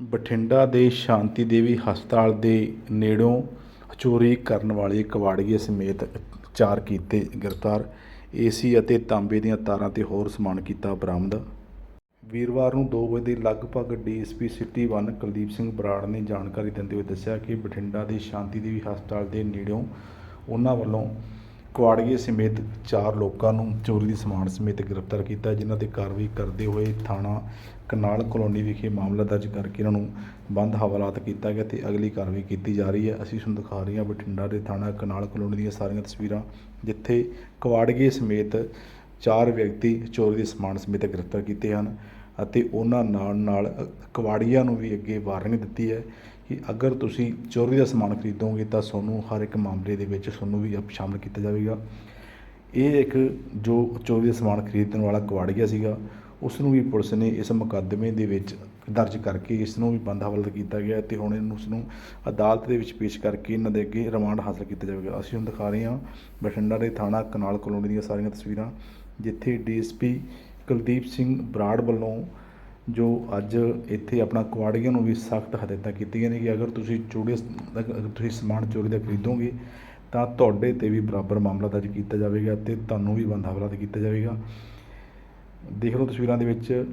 ਬਠਿੰਡਾ ਦੇ ਸ਼ਾਂਤੀ ਦੇਵੀ ਹਸਪਤਾਲ ਦੇ ਨੇੜਿਓਂ ਚੋਰੀ ਕਰਨ ਵਾਲੇ ਕਬਾੜੀਏ ਸਮੇਤ ਚਾਰ ਕੀਤੇ ਗ੍ਰਿਫਤਾਰ, ਏਸੀ ਅਤੇ ਤਾਂਬੇ ਦੀਆਂ ਤਾਰਾਂ ਤੇ ਹੋਰ ਸਮਾਨ ਕੀਤਾ ਬਰਾਮਦ। ਵੀਰਵਾਰ ਨੂੰ 2 ਵਜੇ ਦੇ ਲਗਭਗ ਡੀਐਸਪੀ ਸਿਟੀ 1 ਕੁਲਦੀਪ ਸਿੰਘ ਬਰਾੜ ਨੇ ਜਾਣਕਾਰੀ ਦਿੰਦੇ ਹੋਏ ਦੱਸਿਆ ਕਿ ਬਠਿੰਡਾ ਦੇ ਸ਼ਾਂਤੀ ਦੇਵੀ ਹਸਪਤਾਲ ਦੇ ਨੇੜਿਓਂ ਉਹਨਾਂ ਵੱਲੋਂ ਕੁਆੜੀਏ ਸਮੇਤ ਚਾਰ ਲੋਕਾਂ ਨੂੰ ਚੋਰੀ ਦੇ ਸਮਾਨ ਸਮੇਤ ਗ੍ਰਿਫਤਾਰ ਕੀਤਾ ਜਿਨ੍ਹਾਂ ਤੇ ਕਾਰਵਾਈ ਕਰਦੇ ਹੋਏ ਥਾਣਾ ਕਨਾਲ ਕਲੋਨੀ ਵਿਖੇ ਮਾਮਲਾ ਦਰਜ ਕਰਕੇ ਇਹਨਾਂ ਨੂੰ ਬੰਦ ਹਵਾਲਾਤ ਕੀਤਾ ਗਿਆ ਤੇ ਅਗਲੀ ਕਾਰਵਾਈ ਕੀਤੀ ਜਾ ਰਹੀ ਹੈ। ਅਸੀਂ ਤੁਹਾਨੂੰ ਦਿਖਾ ਰਹੇ ਹਾਂ ਬਠਿੰਡਾ ਦੇ ਥਾਣਾ ਕਨਾਲ ਕਲੋਨੀ ਦੀਆਂ ਸਾਰੀਆਂ ਤਸਵੀਰਾਂ, ਜਿੱਥੇ ਕੁਆੜੀਏ ਸਮੇਤ ਚਾਰ ਵਿਅਕਤੀ ਚੋਰੀ ਦੇ ਸਮਾਨ ਸਮੇਤ ਗ੍ਰਿਫਤਾਰ ਕੀਤੇ ਹਨ। ਅਤੇ ਉਹਨਾਂ ਨਾਲ ਨਾਲ ਕਵਾੜੀਆਂ ਨੂੰ ਵੀ ਅੱਗੇ ਵਾਰਨਿੰਗ ਦਿੱਤੀ ਹੈ ਕਿ ਅਗਰ ਤੁਸੀਂ ਚੋਰੀ ਦਾ ਸਮਾਨ ਖਰੀਦੋਗੇ ਤਾਂ ਤੁਹਾਨੂੰ ਹਰ ਇੱਕ ਮਾਮਲੇ ਦੇ ਵਿੱਚ ਤੁਹਾਨੂੰ ਵੀ ਅਪ- ਸ਼ਾਮਲ ਕੀਤਾ ਜਾਵੇਗਾ। ਇਹ ਇੱਕ ਜੋ ਚੋਰੀ ਦਾ ਸਮਾਨ ਖਰੀਦਣ ਵਾਲਾ ਕਵਾੜੀਆ ਸੀਗਾ, ਉਸ ਨੂੰ ਵੀ ਪੁਲਿਸ ਨੇ ਇਸ ਮੁਕੱਦਮੇ ਦੇ ਵਿੱਚ ਦਰਜ ਕਰਕੇ ਇਸ ਨੂੰ ਵੀ ਬੰਦ ਹਵਾਲਤ ਕੀਤਾ ਗਿਆ ਤੇ ਹੁਣ ਇਹਨੂੰ ਨੂੰ ਅਦਾਲਤ ਦੇ ਵਿੱਚ ਪੇਸ਼ ਕਰਕੇ ਇਹਨਾਂ ਦੇ ਅੱਗੇ ਰਿਮਾਂਡ ਹਾਸਲ ਕੀਤਾ ਜਾਵੇਗਾ। ਅਸੀਂ ਹੁਣ ਦਿਖਾ ਰਹੇ ਹਾਂ ਬਠਿੰਡਾ ਦੇ ਥਾਣਾ ਕਨਾਲ ਕਲੋਨੀ ਦੀਆਂ ਸਾਰੀਆਂ ਤਸਵੀਰਾਂ, ਜਿੱਥੇ ਡੀਐਸਪੀ ਕੁਲਦੀਪ ਸਿੰਘ ਬਰਾੜ ਵੱਲੋਂ ਜੋ ਅੱਜ ਇੱਥੇ ਆਪਣਾ ਕੁਆੜੀਆਂ ਨੂੰ ਵੀ ਸਖਤ ਹਦਾਇਤਾਂ ਕੀਤੀਆਂ ਨੇ ਕਿ ਅਗਰ ਤੁਸੀਂ ਚੋਰੀ ਅਗਰ ਤੁਸੀਂ ਸਮਾਨ ਚੋਰੀ ਦਾ ਖਰੀਦੋਗੇ, ਤਾਂ ਤੁਹਾਡੇ ਤੇ ਵੀ ਬਰਾਬਰ ਮਾਮਲਾ ਦਰਜ ਕੀਤਾ ਜਾਵੇਗਾ ਤੇ ਤੁਹਾਨੂੰ ਵੀ ਬੰਦ ਹਵਾਲਾ ਕੀਤਾ ਜਾਵੇਗਾ। ਦੇਖ ਲਓ ਤਸਵੀਰਾਂ ਦੇ ਵਿੱਚ,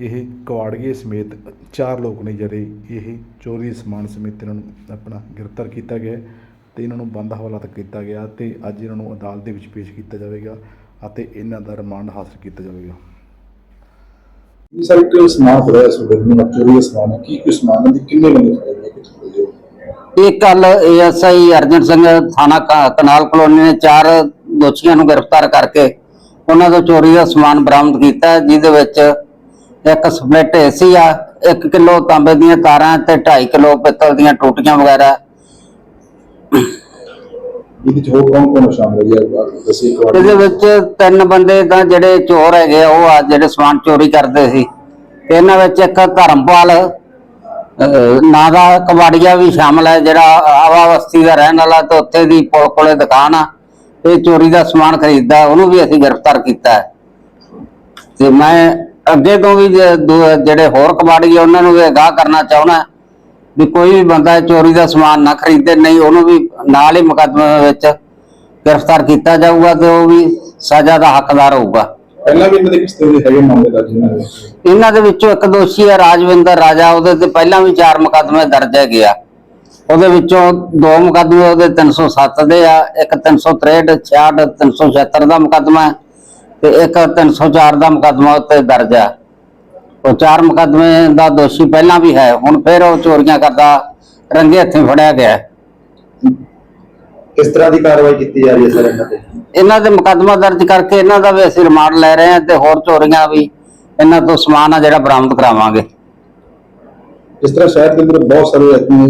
ਇਹ ਕੁਆੜੀਏ ਸਮੇਤ ਚਾਰ ਲੋਕ ਨੇ ਜਿਹੜੇ ਇਹ ਚੋਰੀ ਦੇ ਸਮਾਨ ਸਮੇਤ ਇਹਨਾਂ ਨੂੰ ਆਪਣਾ ਗ੍ਰਿਫਤਾਰ ਕੀਤਾ ਗਿਆ ਹੈ ਤੇ ਇਹਨਾਂ ਨੂੰ ਬੰਦ ਹਵਾਲਾਤ ਕੀਤਾ ਗਿਆ ਤੇ ਅੱਜ ਇਹਨਾਂ ਨੂੰ ਅਦਾਲਤ ਦੇ ਵਿੱਚ ਪੇਸ਼ ਕੀਤਾ ਜਾਵੇਗਾ। ਅਤੇ ਇਹਨਾਂ ਦਾ ਰਿਮਾਂਡ ਹਾਸਲ ਕੀਤਾ ਜਾਵੇਗਾ। ਇਹ ਸਰ ਇੱਕ ਸਮਾਨ ਹੋਇਆ ਇਸ ਵੇਲੇ ਨੂੰ ਚੋਰੀ ਸਮਾਨ ਹੈ। ਕੀ ਕੋਈ ਸਮਾਨ ਦੀ ਕਿੰਨੇ ਬੰਦੇ ਫੜੇ ਗਏ? ਕਿੱਥੋਂ ਹੋ ਇਹ ਕੱਲ ਏਐਸਆਈ ਅਰਜਨ ਸਿੰਘ ਥਾਣਾ ਕਨਾਲ ਕਲੋਨੀ ਨੇ ਚਾਰ ਦੋਸ਼ੀਆਂ ਨੂੰ ਗ੍ਰਿਫਤਾਰ ਕਰਕੇ ਉਹਨਾਂ ਤੋਂ ਚੋਰੀ ਦਾ ਸਮਾਨ ਬਰਾਮਦ ਕੀਤਾ ਹੈ, ਜਿਹਦੇ ਵਿੱਚ ਇੱਕ ਸਪਲਿਟ ਏਸੀ ਆ 1 ਕਿਲੋ ਤਾਂਬੇ ਦੀਆਂ ਤਾਰਾਂ ਤੇ 2.5 ਕਿਲੋ ਪਿੱਤਲ ਦੀਆਂ ਟੂਟੀਆਂ ਵਗੈਰਾ। ਇਹਦੇ ਚ ਹੋਰ ਕੌਣ ਕੌਣ ਸ਼ਾਮਲ ਹੈ? ਜੀ ਦੱਸੀ ਇੱਕ ਇਹਦੇ ਵਿੱਚ ਤਿੰਨ ਬੰਦੇ ਤਾਂ ਜਿਹੜੇ ਚੋਰ ਹੈਗੇ ਆ, ਉਹ ਆ ਜਿਹੜੇ ਸਮਾਨ ਚੋਰੀ ਕਰਦੇ ਸੀ। ਤੇ ਇਹਨਾਂ ਵਿੱਚ ਇੱਕ ਧਰਮਪਾਲ ਅਹ, ਨਾਂ ਦਾ ਕਬਾੜੀਆ ਵੀ ਸ਼ਾਮਲ ਹੈ ਜਿਹੜਾ ਆਵਾ ਬਸਤੀ ਦਾ ਰਹਿਣ ਵਾਲਾ ਤੇ ਉੱਥੇ ਦੀ ਪੁਲ ਕੋਲੇ ਦੁਕਾਨ ਆ। ਇਹ ਚੋਰੀ ਦਾ ਸਮਾਨ ਖਰੀਦਦਾ ਉਹਨੂੰ ਵੀ ਅਸੀਂ ਗ੍ਰਿਫਤਾਰ ਕੀਤਾ ਹੈ। ਤੇ ਮੈਂ ਅੱਗੇ ਤੋਂ ਵੀ ਜੇ ਦੋ- ਜਿਹੜੇ ਹੋਰ ਕਬਾੜੀ ਆ ਉਹਨਾਂ ਨੂੰ ਵੀ ਅਗਾਹ ਕਰਨਾ ਚਾਹੁੰਦਾ। ਵੀ ਕੋਈ ਵੀ ਬੰਦਾ ਚੋਰੀ ਦਾ ਸਮਾਨ ਨਾ ਖਰੀਦੇ ਨਹੀਂ ਉਹਨੂੰ ਵੀ ਨਾਲ ਹੀ ਮੁਕੱਦਮੇ ਵਿੱਚ ਗ੍ਰਿਫਤਾਰ ਕੀਤਾ ਜਾਊਗਾ ਤੇ ਉਹ ਵੀ ਸਜ਼ਾ ਦਾ ਹੱਕਦਾਰ ਹੋਊਗਾ। ਪਹਿਲਾਂ ਵੀ ਇਹਨਾਂ ਦੇ ਕਿਸ ਤਰ੍ਹਾਂ ਦੇ ਹੈਗੇ ਮਾਮਲੇ ਦਰਜ ਦੇ ਇਹਨਾਂ ਦੇ ਵਿੱਚੋਂ ਇੱਕ ਦੋਸ਼ੀ ਹੈ ਰਾਜਵਿੰਦਰ ਰਾਜਾ ਉਹਦੇ ਤੇ ਪਹਿਲਾਂ ਵੀ ਚਾਰ ਮੁਕੱਦਮੇ ਦਰਜ ਹੈਗੇ ਆ। ਉਹਦੇ ਵਿੱਚੋਂ ਦੋ ਮੁਕੱਦਮੇ ਉਹਦੇ 307 ਦੇ ਆ ਇੱਕ 363 66 376 ਦਾ ਮੁਕੱਦਮਾ ਹੈ ਤੇ ਇੱਕ 304 ਦਾ ਮੁਕੱਦਮਾ ਉੱਤੇ ਦਰਜ ਆ। ਉਹ ਚਾਰ ਮੁਕੱਦਮੇ ਦਾ ਦੋਸ਼ੀ ਪਹਿਲਾਂ ਵੀ ਹੈ ਹੁਣ ਫਿਰ ਉਹ ਚੋਰੀਆਂ ਕਰਦਾ ਰੰਗੇ ਹੱਥੀਂ ਫੜਿਆ ਗਿਆ ਹੈ। ਕਿਸ ਤਰ੍ਹਾਂ ਦੀ ਕਾਰਵਾਈ ਕੀਤੀ ਜਾ ਰਹੀ ਹੈ ਸਰ ਇਹਨਾਂ ਤੇ? ਇਹਨਾਂ ਦੇ ਮੁਕੱਦਮਾ ਦਰਜ ਕਰਕੇ ਇਹਨਾਂ ਦਾ ਵੀ ਅਸੀਂ ਰਿਮਾਂਡ ਲੈ ਰਹੇ ਹਾਂ ਤੇ ਹੋਰ ਚੋਰੀਆਂ ਵੀ ਇਹਨਾਂ ਤੋਂ ਸਮਾਨ ਆ ਜਿਹੜਾ ਬਰਾਮਦ ਕਰਾਵਾਂਗੇ। ਜਿਸ ਤਰ੍ਹਾਂ ਸ਼ਹਿਰ ਦੇ ਅੰਦਰ ਬਹੁਤ ਸਾਰੇ ਇਤਨੇ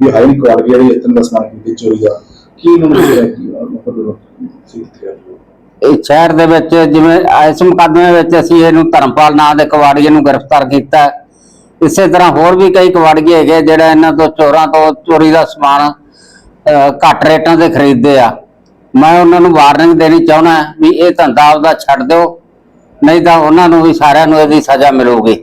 ਵੀ ਹਾਈ ਕੁਆਲਿਟੀ ਵਾਲੀ ਇਤਨ ਦਾ ਸਮਾਨ ਕੀਤੀ ਚੋਰੀ ਦਾ ਕੀ ਇਹਨਾਂ ਨੂੰ ਜਿਹੜਾ ਕੀ ਮਤਲਬ ਸੀ ਇਹ ਸ਼ਹਿਰ ਦੇ ਵਿੱਚ ਜਿਵੇਂ ਇਸ ਮੁਕੱਦਮੇ ਵਿੱਚ ਅਸੀਂ ਇਹਨੂੰ ਧਰਮਪਾਲ ਨਾਂ ਦੇ ਕਵਾੜੀਏ ਨੂੰ ਗ੍ਰਿਫਤਾਰ ਕੀਤਾ ਇਸੇ ਤਰ੍ਹਾਂ ਹੋਰ ਵੀ ਕਈ ਕਵਾੜੀਏ ਹੈਗੇ ਜਿਹੜਾ ਇਹਨਾਂ ਤੋਂ ਚੋਰਾਂ ਤੋਂ ਚੋਰੀ ਦਾ ਸਮਾਨ ਘੱਟ ਰੇਟਾਂ ਤੇ ਖਰੀਦਦੇ ਆ। ਮੈਂ ਉਹਨਾਂ ਨੂੰ ਵਾਰਨਿੰਗ ਦੇਣੀ ਚਾਹੁੰਦਾ ਵੀ ਇਹ ਧੰਦਾ ਆਪਦਾ ਛੱਡ ਦਿਓ, ਨਹੀਂ ਤਾਂ ਉਹਨਾਂ ਨੂੰ ਵੀ ਸਾਰਿਆਂ ਨੂੰ ਇਹਦੀ ਸਜ਼ਾ ਮਿਲੂਗੀ।